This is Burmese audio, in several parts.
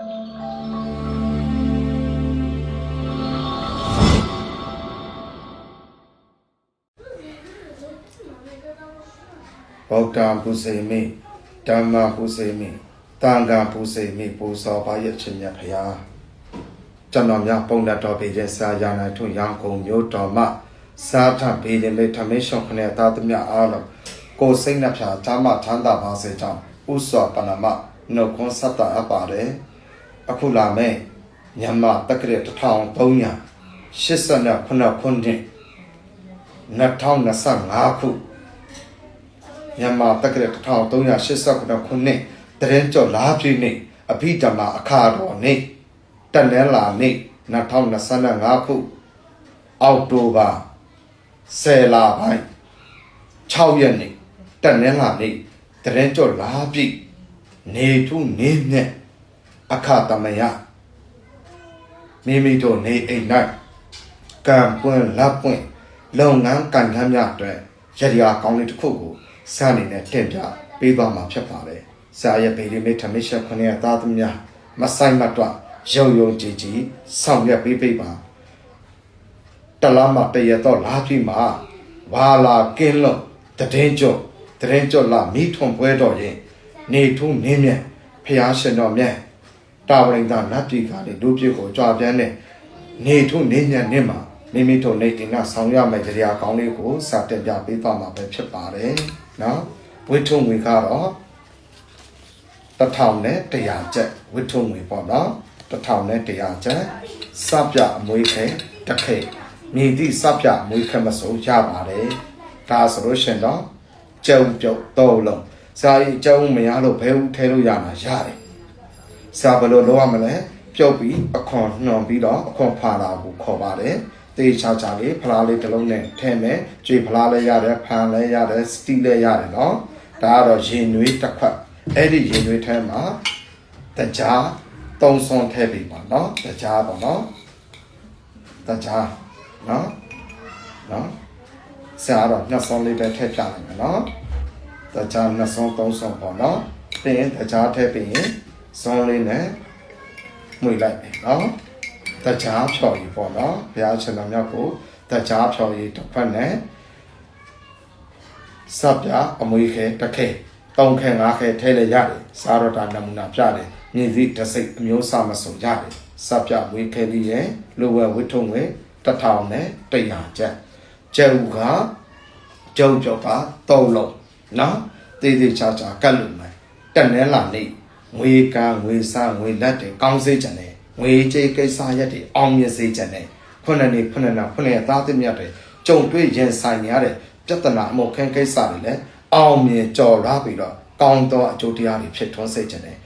ဗုဒ္ဓံပုစေမိဓမ္မပုစေမိတန်ခါပုစေမိပူဇော်ပါရဲ့ချင်းမြတ်ဖရာကျွန်တော်များပုံလက်တော်ပေတဲ့ဆရာယာနာထွန်းရန်ကုန်မြို့တော်မှစာထပေတဲ့လေထမေရှောခနဲ့သာသမ ्या အားလုံးကိုယ်စိတ်နှဖျားချမ်းမချမ်းသာပါစေကြောင်းဥစွာပဏမနှုတ်ခွန်းဆက်တာအပ်ပါတယ် အခုလာမယ့်မြန်မာတက္ကရာ1389ခုနှစ်2025ခုမြန်မာတက္ကရာ1389ခုနှစ်တရင်ကျော်လာပြည့်နေ့အဘိဓမ္မာအခါတော်နေ့တနင်္လာနေ့2025ခုအောက်တိုဘာ10လပိုင်း6ရက်နေ့တနင်္လာနေ့တရင်ကျော်လာပြည့်နေထုနေမြတ် အခါတမယမိမိတို့နေအိမ်၌ကံပွင့်လက်ပွင့်လုပ်ငန်းကံခမ်းများအတွက်ရည်ရည်ကောင်းလေးတစ်ခုကိုစအနေနဲ့တင်ပြပေးသွားမှာဖြစ်ပါတယ်။ဆရာရဲ့ဗေဒီမေထမရှက်ခွင့်ရသားသမီးများမဆိုင်မတွရုံရုံကြည်ကြည်ဆောင်ရွက်ပေးပေးပါတလားမတရတော့လာပြီမှာဘာလာကင်းလို့တည်င်းကျော်တည်င်းကျော်လာမိထွန်ပွဲတော်ရင်နေထုနင်းမြတ်ဖျားရှင်တော်မြတ် တာဝရိန်သာနတ်ပြည်ကလေလူပြည့်ကိုကြွားပြန်းတဲ့နေထုနင်းမြတ်နဲ့မှာမိမိတို့နေတင်ကဆောင်ရမယ့်တရားကောင်းလေးကိုစတင်ပြပေးသွားမှာပဲဖြစ်ပါတယ်နော်ဝိထုံငွေကတော့တစ်ထောင်နဲ့100ကျပ်ဝိထုံငွေပေါ့နော်တစ်ထောင်နဲ့100ကျပ်စပြအမွေးခဲတစ်ခေတ်မြည်သည့်စပြအမွေးခဲမစိုးရပါတယ်ဒါဆိုလို့ရှင်တော့ကျုံပြုတ်တော့လုံးဇာကြီးကျုံမရလို့ဘဲဦးထဲလို့ရမှာရတယ် ဇာဘယ်လိုလုပ်ရမလဲပြုတ်ပြီးအခွန်နှွန်ပြီးတော့အခွန်ဖာတာကိုခေါ်ပါတယ်တေးချာချာလေးဖလားလေးတစ်လုံးနဲ့ထဲမယ်ကြွေဖလားလည်းရတယ်ဖန်လည်းရတယ်စတီလည်းရတယ်နော်ဒါကတော့ရင်နွေးတစ်ခွက်အဲ့ဒီရင်နွေးထဲမှာတကြားသုံးဆွန်ထဲပြီပါနော်တကြားပေါ့နော်တကြားနော်နော်ဆရာတော့နှစ်ဆွန်လေးပဲထည့်ပြလိုက်မယ်နော်တကြားနှစ်ဆွန်သုံးဆွန်ပေါ့နော်ပြီးရင်တကြားထည့်ပြီးရင် ဆွန်လေးနဲ့မှွေလိုက်မယ်နော်တကြားဖြော်ရည်ပေါ့နော်ဘုရားရှင်တော်မြတ်ကိုတကြားဖြော်ရည်တစ်ဖက်နဲ့စပ်ပြအမွေခဲတစ်ခဲတောင်းခဲငါးခဲထဲလေရတယ်စာရတာနမူနာပြတယ်မြည်သည့်တစိတ်အမျိုးအစားမစုံရတယ်စပ်ပြဝေခဲလေးရဲ့လိုဝဲဝိထုံဝဲတစ်ထောင်နဲ့100ကျပ်ကျုပ်ကကျုပ်ကျော်ကသုံးလုံးနော်တေးသေးချာချာကတ်လို့မယ်တက်နဲလာနေ ငွေကံငွေစားငွေလက်တွေကောင်းစေချင်တယ်ငွေကြေးကိစ္စရက်တွေအောင်မြင်စေချင်တယ်ခုနှစ်နှစ်ခုနှစ်နှစ်ခုနှစ်ရက်သားသမီးတွေကြုံတွေ့ရင်ဆိုင်ရတဲ့ပြဿနာအမှုခင်းကိစ္စတွေလည်းအောင်မြင်ကြော်လာပြီးတော့ကောင်းသောအကျိုးတရားတွေဖြစ်ထွန်းစေချင်တယ်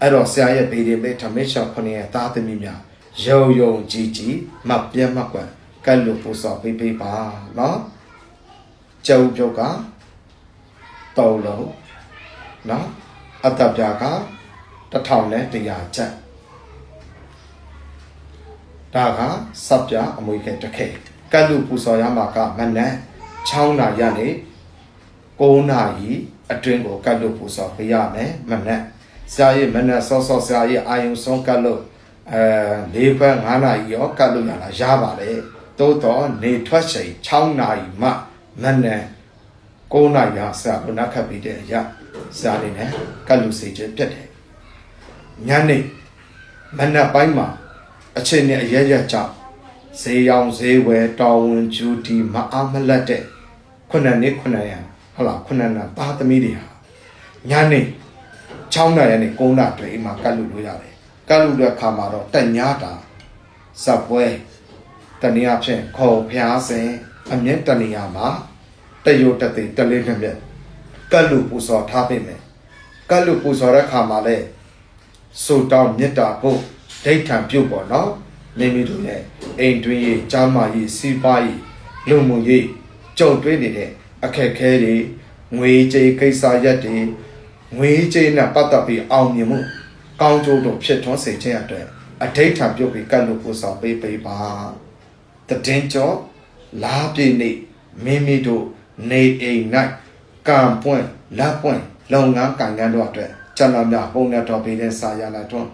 အဲ့တော့ဆရာရဲ့ဗေဒီမေထမစ်ရှောခုနှစ်ရက်သားသမီးများယုံယုံကြည်ကြည်မပြတ်မကွက်ကဲလို့ပူစော်ပေးပေးပါနော်ကျုံပြုတ်ကတောင်းလုံးနော်အတ္တပြာက တစ်ထောင်နဲ့တရားချက်ဒါကစပ်ပြအမွေခဲတစ်ခဲကတ်လူပူစော်ရမှာကမနက်6နာရီကနေ9နာရီအတွင်းကိုကတ်လူပူစော်ပေးရမယ်မနက်ဆရာကြီးမနက်စောစောဆရာကြီးအာယုံဆုံးကတ်လို့အဲ၄ခွဲ9နာရီရောကတ်လို့ရတာရပါလေသို့တော့နေထွက်ချိန်6နာရီမှမနက်9နာရီဟာဆရာဘုနာခတ်ပြီးတဲ့အရာဆရာလေးနဲ့ကတ်လူစေခြင်းပြတ်တယ် ညနေမနက်ပိုင်းမှာအချိန်နဲ့အရရက်ကြောင့်ဈေးရောင်ဈေးဝယ်တော်ဝင်ဂျူတီမအားမလက်တဲ့ခုနှစ်နှစ်ခုနှစ်ရဟုတ်လားခုနှစ်နှစ်သားသမီးတွေဟာညနေ6နာရီနဲ့9နာရီတွေမှာကတ်လူလို့ရတယ်ကတ်လူတဲ့အခါမှာတော့တညတာစပွဲတနည်းအားဖြင့်ခေါ်ဖျားစင်အမြင့်တနေရာမှာတရုတ်တသိတလေးနှစ်မြက်ကတ်လူပူဇော်ထားပေးမယ်ကတ်လူပူဇော်တဲ့အခါမှာလည်း ဆိုတောင်းမေတ္တာဖို့ဒိဋ္ဌံပြုတ်ပေါ့နော်မိမိတို့ရဲ့အိမ်တွင်းရေးကြားမရေးစီးပွားရေးလူမှုရေးကြုံတွေ့နေတဲ့အခက်အခဲတွေငွေကြေးကိစ္စရက်တွေငွေကြေးနဲ့ပတ်သက်ပြီးအောင်မြင်မှုကောင်းကျိုးတို့ဖြစ်ထွန်းစေခြင်းအတွက်အဋိဋ္ဌံပြုတ်ပြီးကတ်လို့ပို့ဆောင်ပေးပေးပါတည်င်းကျော်လာပြည့်နေမိမိတို့နေအိမ်၌ကံပွင့်လက်ပွင့်လုပ်ငန်းကံကန်းတို့အတွက် ကျွန်တော်များပုံနဲ့တော်ပေးတဲ့စာရလာတော့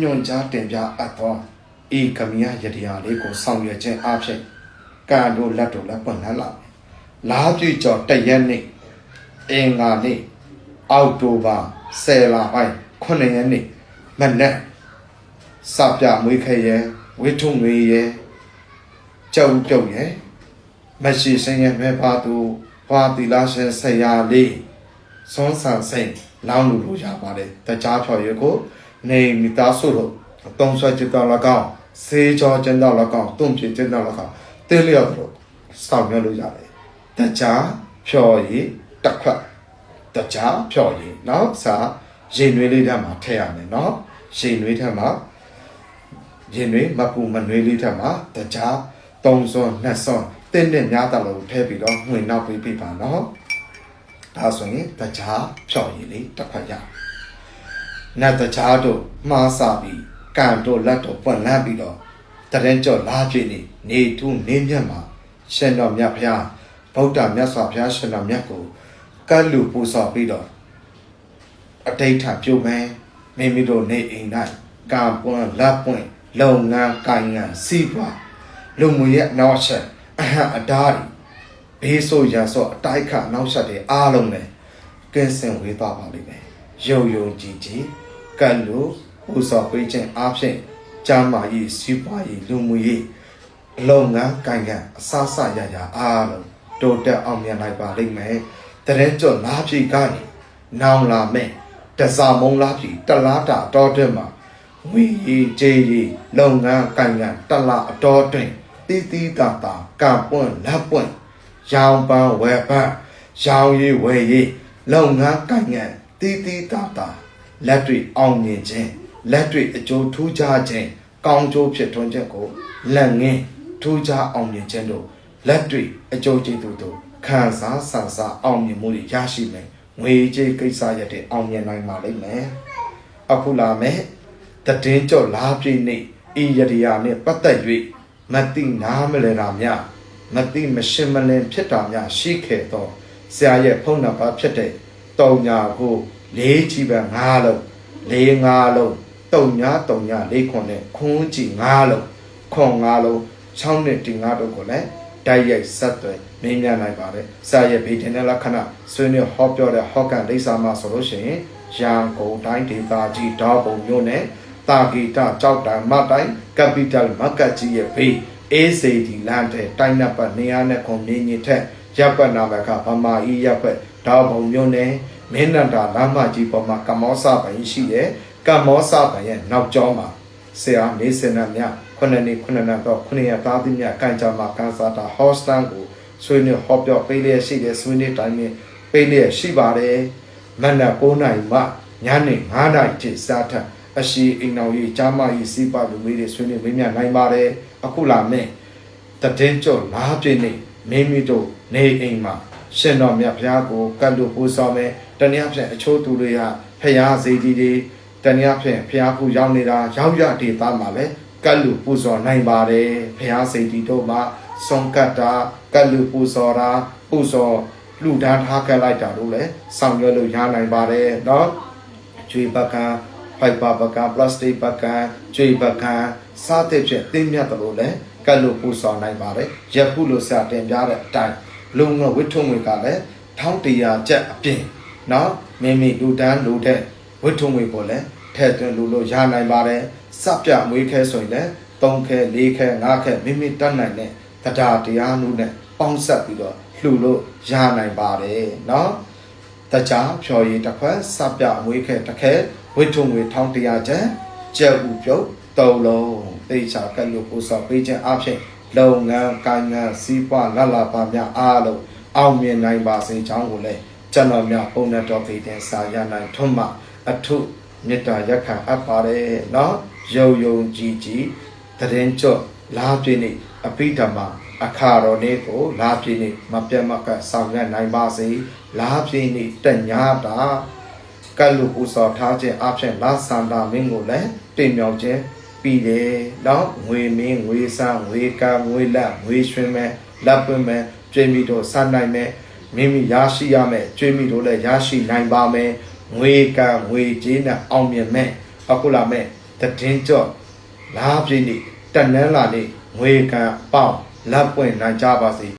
ညွန်ကြားတင်ပြအပ်သောဤကမြယတရားလေးကိုဆောင်ရွက်ခြင်းအဖြစ်ကံတို့လက်တို့လည်းပွင့်လန်းလာမယ်။လားပြည့်ကျော်တရက်နေ့အင်္ဂါနေ့အောက်တိုဘာ10လပိုင်း9ရက်နေ့မနက်စပြမွေးခဲရဲဝိထုံငွေရဲကြောက်ပြုတ်ရဲမရှိစင်ရဲ့မဲ့ပါသူဘွာတီလာရှင်ဆရာလေးစွန်းဆန်စိန် လောင်းလူလိုရပါတယ်တကြားဖြော်ရဲကိုနေမိသားစုတို့အတုံးဆွဲจิตတော်၎င်းစေးကြောကျင်းတော်၎င်းတွန့်ပြကျင်းတော်၎င်းတင်းလျော်တို့စောင့်ရလို့ရတယ်တကြားဖြော်ရည်တစ်ခွက်တကြားဖြော်ရည်နောက်စားရင်နွေးလေးထဲမှာထည့်ရမယ်နော်ရင်နွေးထဲမှာရင်နွေးမပူမနွေးလေးထဲမှာတကြားသုံးစွန်းနှစ်စွန်းတင်းနဲ့များတယ်လို့ထည့်ပြီးတော့ဝင်နောက်ပေးပြပါနော် ဒါဆိုရင်တကြားဖြော်ရည်လေးတစ်ခွက်ရနတ်တကြားတို့မှားစာပြီးကံတို့လက်တို့ပွင့်လန်းပြီးတော့တရင်ကြော်လာပြည့်နေနေထုနေမြတ်မှာရှင်တော်မြတ်ဖျားဗုဒ္ဓမြတ်စွာဘုရားရှင်တော်မြတ်ကိုကတ်လူပူဇော်ပြီးတော့အတိတ်ထပြုတ်မယ်မိမိတို့နေအိမ်၌ကံပွင့်လက်ပွင့်လုပ်ငန်းကိုင်ငန်းစီးပွားလူမှုရဲ့အနောက်ချက်အဟံအတားတွေ ဘေးဆိုးရန်ဆိုးအတိုက်ခအနောက်ချက်တွေအားလုံးနဲ့ကင်းစင်ဝေးသွားပါလိမ့်မယ်ယုံယုံကြည်ကြည်ကတ်လူပူဇော်ပေးခြင်းအပြင်ကျမ်းမာရေးစီးပွားရေးလူမှုရေးလုပ်ငန်းကိုင်ငန်းအစစရရအားလုံးတိုးတက်အောင်မြင်နိုင်ပါလိမ့်မယ်တရင်ကျော်လာပြီကနေနောင်လာမယ်တစားမုံလာပြီတလားတာတော်တဲ့မှာဝီရီကျေးရီလုပ်ငန်းကိုင်ငန်းတလားအတော်တွင်တီးတီးတာတာကံပွင့်လက်ပွင့် ရောင်ပန်းဝယ်ပန်းရောင်ရည်ဝယ်ရည်လုပ်ငန်းကိုင်ငန်းတီးတီးတာတာလက်တွေအောင်မြင်ခြင်းလက်တွေအကျိုးထူးခြားခြင်းကောင်းကျိုးဖြစ်ထွန်းခြင်းကိုလက်ငင်းထူးခြားအောင်မြင်ခြင်းတို့လက်တွေအကျိုးကျေးဇူးတို့ခံစားဆန်စားအောင်မြင်မှုတွေရရှိမယ်ငွေကြေးကိစ္စရတဲ့အောင်မြင်နိုင်ပါလိမ့်မယ်အခုလာမယ်တည်င်းကြော့လားပြည့်နေဤရရိယာနဲ့ပတ်သက်၍မတိနားမလဲတာများ မတိမရှင်းမလင်းဖြစ်တာများရှိခဲ့သောဆရာရဲ့ဖုန်းနံပါတ်ဖြစ်တဲ့တုံညာကိုလေးချီပဲငါးလုံးလေးငါးလုံးတုံညာတုံညာလေးခွန်နဲ့ခွန်းကြည့်ငါးလုံးခွန်ငါးလုံး6နှစ်တင်ငါးတို့ကိုလည်းတိုက်ရိုက်ဆက်သွယ်မင်းများနိုင်ပါတယ်ဆရာရဲ့ဗီဒီနဲ့လက္ခဏာဆွေးနွေးဟောပြောတဲ့ဟောကန်လိပ်စာမှာဆိုလို့ရှိရင်ရန်ကုန်တိုင်းဒေသကြီးဒေါပုံမြို့နယ်တာဂီတာကြောက်တံမတိုင်း capital market ကြီးရဲ့ဘေး ACD လမ်းတဲ့တိုင်းနပ်ပတ်နေရာနဲ့ခွန်မြင်းကြီးထက်ရပ်ပတ်နာဘကဗမာဤရပ်ပတ်ဒေါပုံမြို့နယ်မင်းနန္တာလမ်းမကြီးပေါ်မှာကမောစပိုင်ရှိတယ်ကမောစပိုင်ရဲ့နောက်ကျောင်းမှာဆရာနေစင်နမြခုနှစ်နှစ်ခုနှစ်နှစ်တော့ခုနှစ်ရသားသမီးများကန်ကြမှာကန်စာတာဟော့စတန်ကိုဆွေးနွေးဟောပြောပေးလျက်ရှိတယ်ဆွေးနွေးတိုင်းနဲ့ပေးလျက်ရှိပါတယ်မနက်9:00နာရီမှညနေ9:00နာရီထိစားထအရှိအိမ်တော်ကြီးကြားမကြီးစီးပါလူမျိုးတွေဆွေးနွေးမင်းများနိုင်ပါတယ် အခုလာမယ်တည်င်းကျော်လားပြည့်နေမိမိတို့နေအိမ်မှာရှင်တော်မြတ်ဘုရားကိုကတ်လို့ပူဇော်မယ်တနည်းအားဖြင့်အချို့သူတွေကဖရာစေတီတွေတနည်းအားဖြင့်ဖရာဖူရောက်နေတာရောက်ရဒေသမှာလည်းကတ်လူပူဇော်နိုင်ပါတယ်ဖရာစေတီတို့မှာစွန်ကတ်တာကတ်လူပူဇော်တာပူဇော်လူဒန်းထားခဲ့လိုက်တာလို့လည်းဆောင်ရွက်လို့ရနိုင်ပါတယ်เนาะကျွေးပကံ ဖိုက်ဘာပကံပလတ်စတစ်ပကံကြွေပကံစသဖြင့်သိမြတ်တယ်လို့လည်းကတ်လို့ပို့ဆောင်နိုင်ပါတယ်ယခုလိုစတင်ပြတဲ့အတိုင်းလုံငဝိထုံငွေကလည်း1100ကျပ်အပြင်နော်မိမိလူတန်းလူတဲ့ဝိထုံငွေကိုလည်းထည့်သွင်းလို့လို့ရနိုင်ပါတယ်စပြမွေးခဲဆိုရင်လည်း3ခဲ4ခဲ5ခဲမိမိတတ်နိုင်တဲ့တရားတရားနုနဲ့ပေါင်းဆက်ပြီးတော့လှူလို့ရနိုင်ပါတယ်နော်တကြဖြော်ရည်တစ်ခွက်စပြမွေးခဲတစ်ခဲ ဝိထုံငွေ1100ကျပ်ကျပ်ဥပြုတ်၃လုံးသိချာကတ်လို့ပို့ဆောင်ပေးခြင်းအဖြစ်လုပ်ငန်းကိုင်ငန်းစီးပွားလလပါများအားလုံးအောင်မြင်နိုင်ပါစေကြောင်းကိုလည်းကျွန်တော်များပုံနဲ့တော်ဖေးတင်စာရနိုင်ထွန်းမှအထုမေတ္တာရက်ခံအပ်ပါတယ်နော်ယုံယုံကြည်ကြည်တရင်ကြော့လာပြည့်နေအပိဓမ္မာအခါတော်နေ့ကိုလာပြည့်နေမပြတ်မကတ်ဆောင်ရနိုင်ပါစေလာပြည့်နေတညာတာ ကတ်လူပူဆောင်ထားခြင်းအပြင်လာဆန္ဒမင်းကိုလည်းတင်မြောက်ခြင်းပြီးတယ်။နောက်ငွေမင်းငွေစာငွေကငွေလက်ငွေရွှင်မဲ့လက်ပွင့်မဲ့ကျွေးမိတို့စားနိုင်မဲ့မိမိရရှိရမဲ့ကျွေးမိတို့လည်းရရှိနိုင်ပါမယ်။ငွေကငွေကြေးနဲ့အောင်မြင်မဲ့အခုလာမဲ့တည်င်းကြော့လားပြင်းနေတန်လန်းလာနေငွေကပေါင်းလက်ပွင့်နိုင်ကြပါစေ။